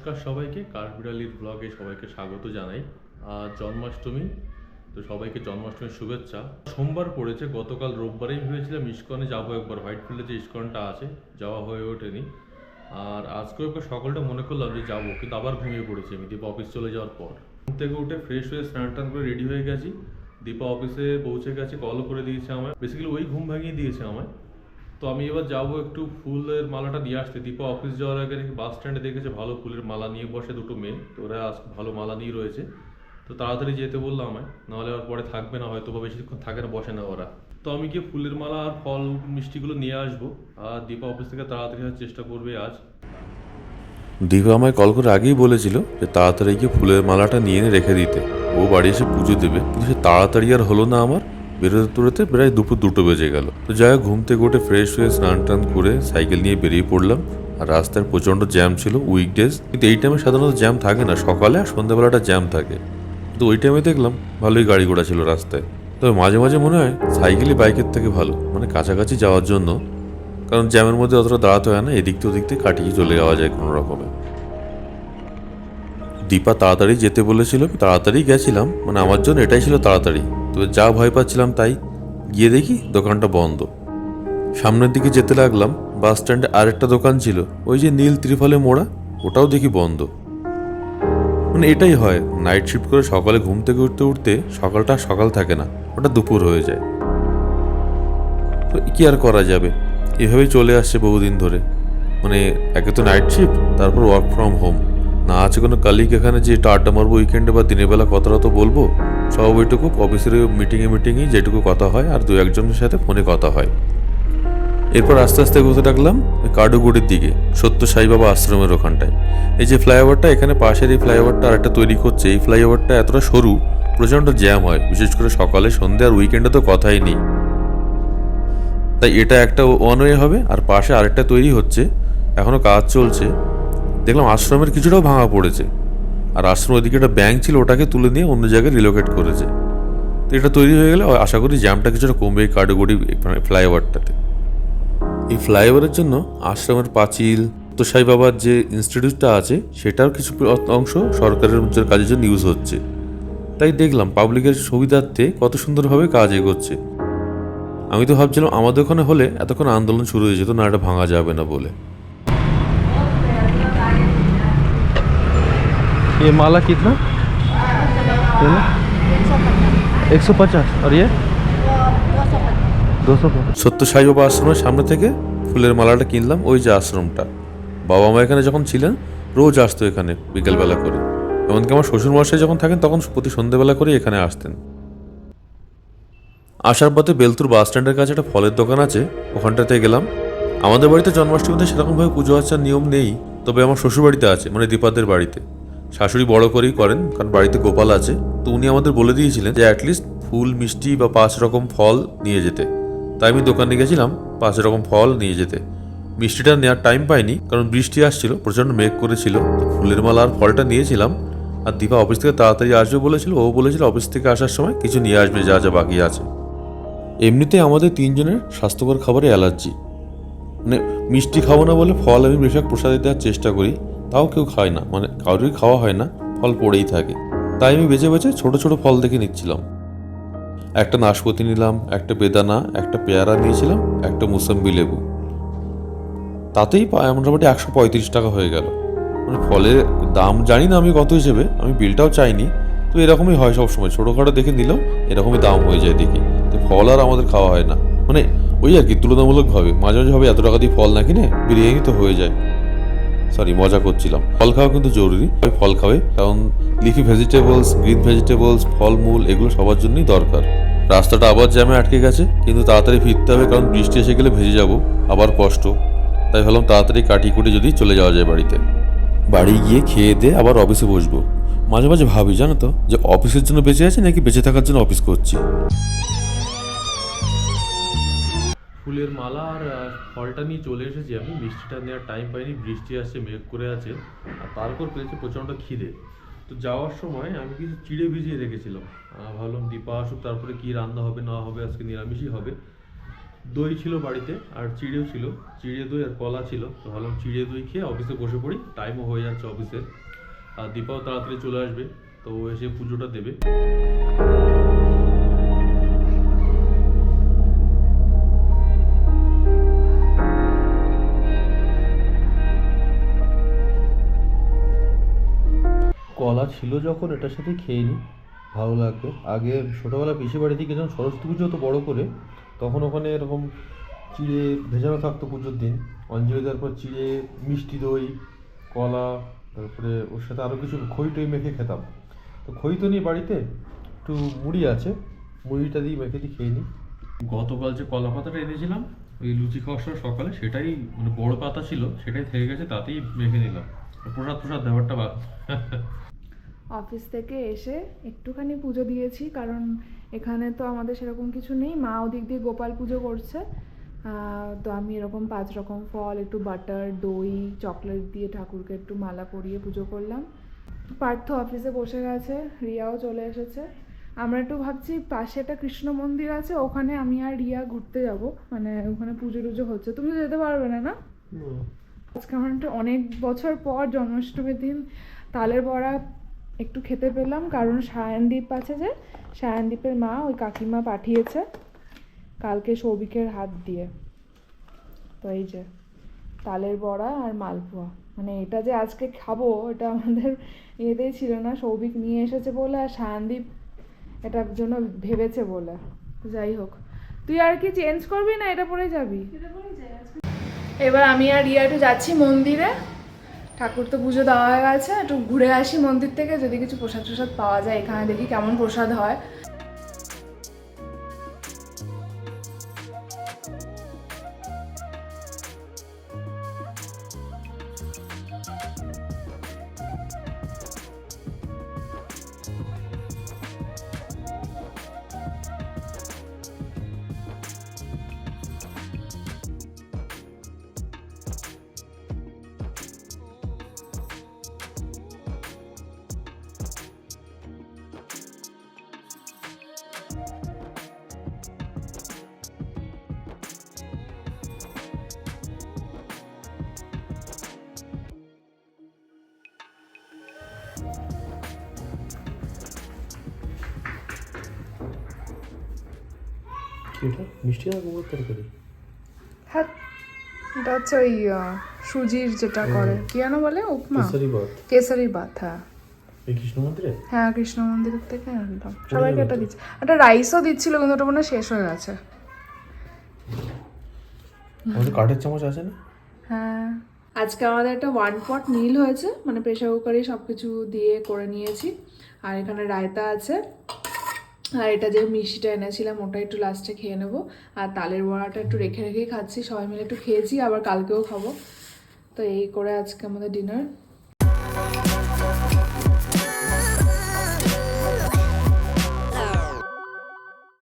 নমস্কার সবাইকে কাঠবিড়ালির ব্লগে সবাইকে স্বাগত জানাই। আজ জন্মাষ্টমী, তো সবাইকে জন্মাষ্টমীর শুভেচ্ছা। সোমবার পড়েছে, গতকাল রোববারেই ভেবেছিলাম ইস্কনে যাব একবার, হোয়াইট ফিল্ডে যে ইস্কনটা আছে, যাওয়া হয়ে ওঠেনি। আর আজকেও একবার সকালটা মনে করলাম যে যাব, কিন্তু আবার ঘুমিয়ে পড়েছি আমি, দীপা অফিস চলে যাওয়ার পর। ঘুম থেকে উঠে ফ্রেশ হয়ে স্নান টান করে রেডি হয়ে গেছি। দীপা অফিসে পৌঁছে গেছে কলও করে দিয়েছে আমায়। বেসিক্যালি ওই ঘুম ভাঙিয়ে দিয়েছে আমায়। তো আমি এবার যাব একটু ফুলের মালাটা দিয়ে আসতে। দীপা অফিস যাওয়ার আগে বাস স্ট্যান্ডে দেখেছে ভালো ফুলের মালা নিয়ে বসে দুটো মেয়ে। তো ওরা ভালো মালা নিয়ে রয়েছে। তো তাড়াতাড়ি যেতে বলল আমায়, নাহলে আর পরে থাকবে না, হয়তো বা বেশিক্ষণ থাকে না, বসে না ওরা। তো আমি গিয়ে ফুলের মালা আর ফল, মিষ্টিগুলো নিয়ে আসব। আর দীপা অফিস থেকে তাড়াতাড়ি আসার চেষ্টা করবে আজ। দীপা আমায় কল করে আগেই বলেছিল যে তাড়াতাড়ি গিয়ে ফুলের মালাটা নিয়ে এনে রেখে দিতে। ও বাড়ি এসে পুজো দেবে, কিন্তু সে তাড়াতাড়ি আর হলো না আমার। বেরোতে বেরোতে প্রায় দুপুর দুটো বেজে গেল। তো যাই হোক, ঘুম থেকে উঠে ফ্রেশ হয়ে স্নান টান করে সাইকেল নিয়ে বেরিয়ে পড়লাম। আর রাস্তায় প্রচণ্ড জ্যাম ছিল উইকডেজ কিন্তু এই টাইমে সাধারণত জ্যাম থাকে না। সকালে আর সন্ধ্যাবেলাটা জ্যাম থাকে। কিন্তু ওই টাইমে দেখলাম ভালোই গাড়ি ঘোড়া ছিল রাস্তায়। তবে মাঝে মাঝে মনে হয় সাইকেলই বাইকের থেকে ভালো। মানে কাছাকাছি যাওয়ার জন্য। কারণ জ্যামের মধ্যে অতটা দাঁড়াতে হয় না। এদিক তো ওদিক থেকে কাটিয়ে চলে যাওয়া যায় কোনো রকমে। দীপা তাড়াতাড়ি যেতে বলেছিল তাড়াতাড়ি গেছিলাম। মানে আমার জন্য এটাই ছিল তাড়াতাড়ি। তবে যা ভয় পাচ্ছিলাম তাই গিয়ে দেখি দোকানটা বন্ধ। সামনের দিকে যেতে লাগলাম, বাস স্ট্যান্ডে আরেকটা দোকান ছিল, ওই যে নীল ত্রিফলে মোড়া, ওটাও দেখি বন্ধ। মানে এটাই হয় নাইট শিফট করে সকালে ঘুম থেকে উঠতে উঠতে সকালটা সকাল থাকে না, ওটা দুপুর হয়ে যায়। তো কি আর করা যাবে? এভাবেই চলে আসছে বহুদিন ধরে। মানে একে তো নাইট শিফট তারপর ওয়ার্ক ফ্রম হোম না আছে কোনো কালিক এখানে যে আড্ডা মারবো উইকেন্ডে বা দিনের বেলা কথাটা তো বলব? সব ওইটুকু অফিসের মিটিংয়ে মিটিংয়ে যেটুকু কথা হয় আর দু একজনের সাথে ফোনে কথা হয়। এরপর আস্তে আস্তে ঘুরতে থাকলাম কাডুগুড়ির দিকে, সত্য সাইবাবা আশ্রমের ওখানটায়। এই যে ফ্লাইওভারটা, এখানে পাশের এই ফ্লাইওভারটা আর একটা তৈরি করছে। এই ফ্লাইওভারটা এতটা সরু, প্রচণ্ড জ্যাম হয়, বিশেষ করে সকালে, সন্ধ্যে আর উইকেন্ডে তো কথাই নেই। তাই এটা একটা ওয়ান ওয়ে হবে, আর পাশে আরেকটা তৈরি হচ্ছে এখনও কাজ চলছে। দেখলাম আশ্রমের কিছুটাও ভাঙা পড়েছে। আর আশ্রম ওইদিকে একটা ব্যাংক ছিল, ওটাকে তুলে নিয়ে অন্য জায়গায় রিলোকেট করেছে। তো এটা তৈরি হয়ে গেলে আশা করি জ্যামটা কিছুটা কমবে এই কাডুগুড়ি ফ্লাইওভারটাতে এই ফ্লাইওভারের জন্য আশ্রমের পাঁচিল তো সাই বাবার যে ইনস্টিটিউটটা আছে, সেটার কিছু অংশ সরকারের কাজের জন্য ইউজ হচ্ছে। তাই দেখলাম পাবলিকের সুবিধার্থে কত সুন্দরভাবে কাজ এগোচ্ছে। আমি তো ভাবছিলাম আমাদের ওখানে হলে এতক্ষণ আন্দোলন শুরু হয়ে যেত, না এটা ভাঙা যাবে না বলে। ये माला कितना एक सौ पचास और ये दो सौ पचास সত্য সাই বাবা আশ্রমের সামনে থেকে ফুলের মালাটা কিনলাম ওই যে আশ্রমটা বাবা মা এখানে যখন ছিলেন রোজ আসতো এখানে বিকেলবেলা করে এমনকি আমার শ্বশুর মশাই যখন থাকেন তখন প্রতি সন্ধ্যেবেলা করে এখানে আসতেন আসার পথে বেলতুর বাস স্ট্যান্ডের কাছে একটা ফলের দোকান আছে ওখানটাতে গেলাম আমাদের বাড়িতে জন্মাষ্টমীতে সেরকমভাবে পুজো আর্চার নিয়ম নেই তবে আমার শ্বশুর বাড়িতে আছে মানে দীপাদের বাড়িতে শাশুড়ি বড় করেই করেন, কারণ বাড়িতে গোপাল আছে। তো উনি আমাদের বলে দিয়েছিলেন যে অ্যাটলিস্ট ফুল, মিষ্টি বা পাঁচ রকম ফল নিয়ে যেতে। তাই আমি দোকানে গেছিলাম, পাঁচ রকম ফল নিয়ে যেতে। মিষ্টিটা নেওয়ার টাইম পাইনি, কারণ বৃষ্টি আসছিল, প্রচণ্ড মেঘ করেছিল। তো ফুলের মালা আর ফলটা নিয়েছিলাম, আর দীপা অফিস থেকে তাড়াতাড়ি আসবে বলেছিল, ও বলেছিল অফিস থেকে আসার সময় কিছু নিয়ে আসবে, যা যা বাকি আছে। এমনিতে আমাদের তিনজনের স্বাস্থ্যকর খাবারে অ্যালার্জি। মানে মিষ্টি খাব না বলে ফল আমি বেশিরভাগ প্রসাদে দেওয়ার চেষ্টা করি, তাও কেউ খায় না। মানে কারোরই খাওয়া হয় না, ফল পড়েই থাকে। তাই আমি বেছে বেছে ছোট ছোট ফল দেখে নিচ্ছিলাম। একটা নাশপাতি নিলাম, একটা বেদানা, একটা পেয়ারা নিয়েছিলাম, একটা মুসাম্বি লেবু। তাতেই মোটামুটি একশো পঁয়ত্রিশ টাকা হয়ে গেল। মানে ফলের দাম জানি না আমি কত হিসেবে, আমি বিলটাও চাইনি। তো এরকমই হয় সবসময়। ছোটোখাটো দেখে নিলেও এরকমই দাম হয়ে যায় দেখি। তো ফল আর আমাদের খাওয়া হয় না। মানে ওই আর কি তুলনামূলকভাবে মাঝে মাঝে ভাবে এত টাকা দিয়ে ফল না কিনে বিরিয়ানি তো হয়ে যায়। সরি মজা করছিলাম। ফল খাওয়া কিন্তু জরুরি। ওই ফল খাবে কারণ লিফি ভেজিটেবলস, গ্রিন ভেজিটেবলস, ফলমূল, এগুলো সবার জন্যই দরকার। রাস্তাটা আবার জ্যামে আটকে গেছে, কিন্তু তাড়াতাড়ি ফিরতে হবে, কারণ বৃষ্টি এসে গেলে ভেজে যাব, আবার কষ্ট। তাই ভাবলাম তাড়াতাড়ি কাটিয়ে কুটি যদি চলে যাওয়া যায় বাড়িতে। বাড়ি গিয়ে খেয়ে দিয়ে আবার অফিসে বসবো। মাঝে মাঝে ভাবি, জানো তো, যে অফিসের জন্য বেঁচে আছি নাকি বেঁচে থাকার জন্য অফিস করছি? ফুলের মালা আর ফলটা নিয়ে চলে এসেছি আমি। মিষ্টিটা নেওয়ার টাইম পাইনি, বৃষ্টি আসছে, মেঘ করে আছে, আর তারপর পেয়েছে প্রচণ্ড খিদে। তো যাওয়ার সময় আমি কিছু চিড়ে ভিজিয়ে রেখেছিলাম। ভাবলাম দীপা আসুক, তারপরে কি রান্না হবে, না হবে, আজকে নিরামিষই হবে। দই ছিল বাড়িতে, আর চিড়েও ছিল, চিড়ে দই আর কলা ছিল। তো ভাবলাম চিড়ে দই খেয়ে অফিসে বসে পড়ি টাইমও হয়ে যাচ্ছে অফিসের আর দীপাও তাড়াতাড়ি চলে আসবে, তো এসে পুজোটা দেবে। কলা ছিল যখন এটার সাথে খেয়ে নিই ভালো লাগবে। আগে ছোটোবেলা পিসি বাড়িতে গেছিলাম সরস্বতী পুজো তো বড় করে, তখন ওখানে এরকম চিড়ে ভেজানো থাকতো পুজোর দিন। অঞ্জলি দেওয়ার পর চিড়ে, মিষ্টি দই, কলা, তারপরে ওর সাথে আরও কিছু খই টই মেখে খেতাম। তো খই তো নেই বাড়িতে একটু মুড়ি আছে, মুড়িটা দিয়ে মেখে দিয়ে খেয়ে নিই গতকাল যে কলা পাতাটা এনেছিলাম, ওই লুচি খাওয়ার সময় সকালে সেটাই মানে বড় পাতা ছিল, সেটাই থেকে গেছে, তাতেই মেখে নিলাম। প্রসাদ প্রসাদ, ব্যাপারটা বা অফিস থেকে এসে একটুখানি পুজো দিয়েছি কারণ এখানে তো আমাদের সেরকম কিছু নেই। মা ওদিক দিয়ে গোপাল পুজো করছে। তো আমি এরকম পাঁচ রকম ফল একটু বাটার দই চকলেট দিয়ে ঠাকুরকে একটু মালা পরিয়ে পুজো করলাম। পার্থ অফিসে বসে গেছে রিয়াও চলে এসেছে। আমরা একটু ভাবছি পাশে একটা কৃষ্ণ মন্দির আছে ওখানে আমি আর রিয়া ঘুরতে যাব। মানে ওখানে পুজো টুজো হচ্ছে। তুমি যেতে পারবে না না? আজকে আমার অনেক বছর পর জন্মাষ্টমীর দিন তালের বড়া একটু খেতে পেলাম, কারণ সায়নদীপ আছে যে, সায়নদীপের মা ওই কাকিমা পাঠিয়েছে কালকে সৌভিকের হাত দিয়ে। তো এই যে, তালের বড়া আর মালপোয়া। মানে এটা যে আজকে খাব, এটা আমাদের ইয়েতেই ছিল না, সৌভিক নিয়ে এসেছে বলে আর সায়নদীপ এটার জন্য ভেবেছে বলে। যাই হোক, তুই আর কি চেঞ্জ করবি না এটা পরে যাবি? এবার আমি আর রিয়া যাচ্ছি মন্দিরে। ঠাকুর তো পুজো দেওয়া হয়ে গেছে, একটু ঘুরে আসি মন্দির থেকে, যদি কিছু প্রসাদ প্রসাদ পাওয়া যায় এখানে দেখি কেমন প্রসাদ হয়। এটা? মিষ্টি কুমড়োর তরকারি হ্যাঁ এটা হচ্ছে ওই সুজির যেটা করে। কি যেন বলে? উপমা? কেসারি ভাত কেসারি ভাত হ্যাঁ। এই কৃষ্ণ মন্দিরে? হ্যাঁ কৃষ্ণ মন্দিরের থেকে আনলাম। সবাইকে একটা দিচ্ছে। একটা রাইসও দিচ্ছিল কিন্তু ওটা মনে শেষ হয়ে গেছে। আমাদের কাঠের চামচ আছে না? হ্যাঁ। আজকে আমাদের একটা ওয়ান পট মিল হয়েছে। মানে প্রেশার কুকারে সব কিছু দিয়ে করে নিয়েছি। আর এখানে রায়তা আছে। আর এটা যে মিষ্টিটা এনেছিলাম, ওটা একটু লাস্টে খেয়ে নেব। আর তালের বড়াটা একটু রেখে রেখেই খাচ্ছি, সবাই মিলে একটু খেয়েছি, আবার কালকেও খাব। তো এই করে আজকে আমাদের ডিনার